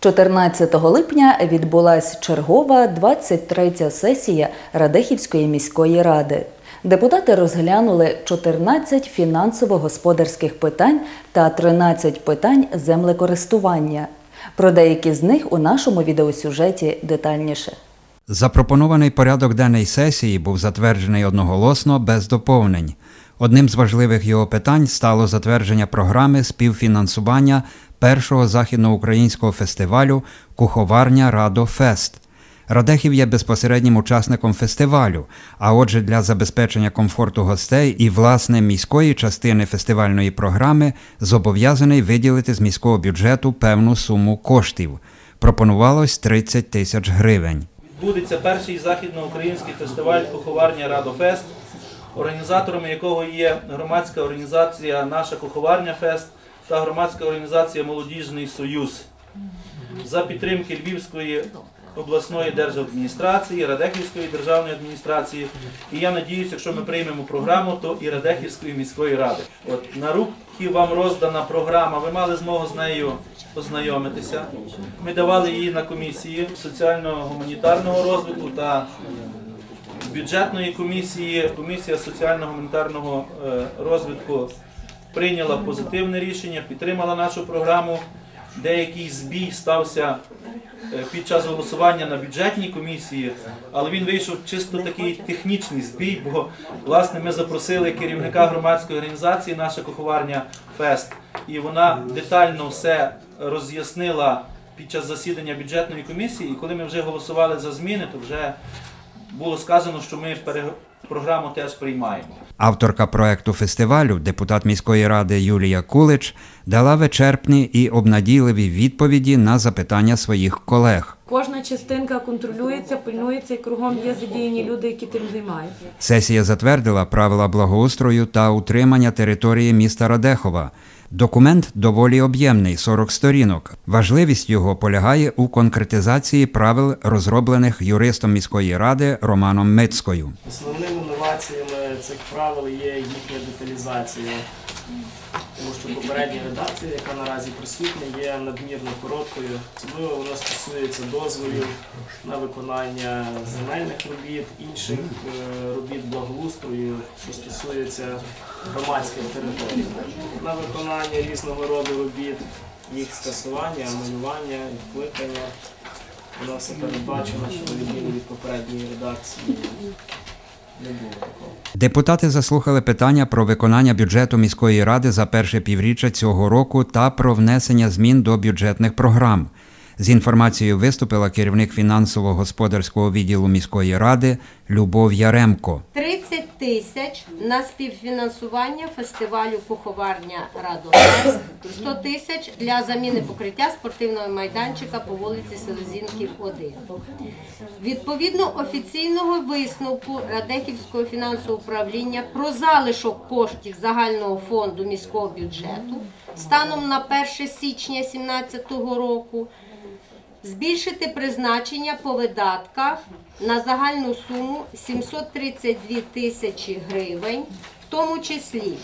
14 липня відбулась чергова 23-я сесія Радехівської міської ради. Депутати розглянули 14 фінансово-господарських питань та 13 питань землекористування. Про деякі з них у нашому відеосюжеті детальніше. Запропонований порядок денний сесії був затверджений одноголосно без доповнень. Одним з важливих його питань стало затвердження програми співфінансування першого західноукраїнського фестивалю Куховарня Радо Фест. Радехів є безпосереднім учасником фестивалю, а отже, для забезпечення комфорту гостей і власне міської частини фестивальної програми зобов'язаний виділити з міського бюджету певну суму коштів. Пропонувалось 30 тисяч гривень. Відбудеться перший західноукраїнський фестиваль Куховарня Радофест, організаторами якого є громадська організація Наша Куховарня Фест та громадська організація Молодіжний Союз за підтримки Львівської обласної держадміністрації, Радехівської державної адміністрації. І я надіюся, якщо ми приймемо програму, то і Радехівської міської ради. От на руки вам роздана програма. Ви мали змогу з нею познайомитися. Ми давали її на комісії соціально-гуманітарного розвитку та бюджетної комісії. Комісія соціально-гуманітарного е, розвитку прийняла позитивне рішення, підтримала нашу програму. Деякий збій стався е, під час голосування на бюджетній комісії, але він вийшов чисто такий технічний збій, бо власне ми запросили керівника громадської організації, наша куховарня Фест, і вона детально все роз'яснила під час засідання бюджетної комісії. І коли ми вже голосували за зміни, то вже було сказано, що ми програму теж приймаємо. Авторка проекту фестивалю, депутат міської ради Юлія Кулич, дала вичерпні і обнадійливі відповіді на запитання своїх колег. Кожна частинка контролюється, пильнується і кругом є задіяні люди, які тим займаються. Сесія затвердила правила благоустрою та утримання території міста Радехова. Документ доволі об'ємний 40 сторінок. Важливість його полягає у конкретизації правил, розроблених юристом міської ради Романом Мицькою. Основними новаціями цих правил є їхня деталізація. Тому що попередня редакція, яка наразі присутня, є надмірно короткою. Особливо вона стосується дозволів на виконання земельних робіт, інших е, робіт благоустрою, що стосується громадських територій. На виконання різного роду робіт, їх скасування, анулювання, відкликання. Воно все передбачено, що відміну від попередньої редакції не було такого. Депутати заслухали питання про виконання бюджету міської ради за перше півріччя цього року та про внесення змін до бюджетних програм. З інформацією виступила керівник фінансово-господарського відділу міської ради Любов Яремко. 30 тисяч на співфінансування фестивалю Куховарня Радофест, 100 тисяч для заміни покриття спортивного майданчика по вулиці Селезінків 1. Відповідно офіційного висновку Радехівського фінансового управління про залишок коштів загального фонду міського бюджету станом на 1 січня 2017 року збільшити призначення по видатках на загальну суму 732 тисячі гривень, в тому числі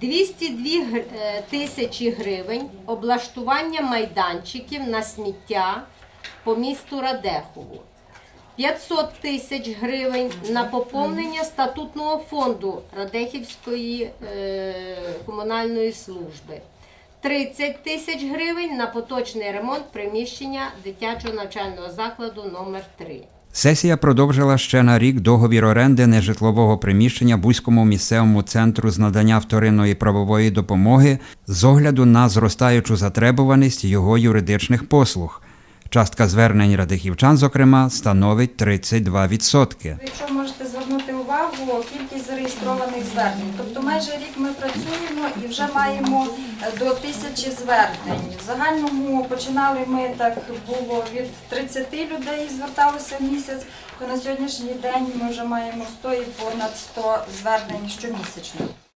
202 е, тисячі гривень облаштування майданчиків на сміття по місту Радехову. 500 тисяч гривень на поповнення статутного фонду Радехівської е, комунальної служби. 30 тисяч гривень на поточний ремонт приміщення дитячого навчального закладу номер 3 Сесія продовжила ще на рік договір оренди нежитлового приміщення Бузькому місцевому центру з надання вторинної правової допомоги з огляду на зростаючу затребуваність його юридичних послуг. Частка звернень радихівчан, зокрема, становить 32%. Якщо можете увагу, кількість зареєстрованих звернень. Тобто майже рік ми працюємо і вже маємо е, до тисячі звернень. В загальному починали ми так було від 30 людей зверталося в місяць, то на сьогоднішній день ми вже маємо 100 і понад 100 звернень щомісячно.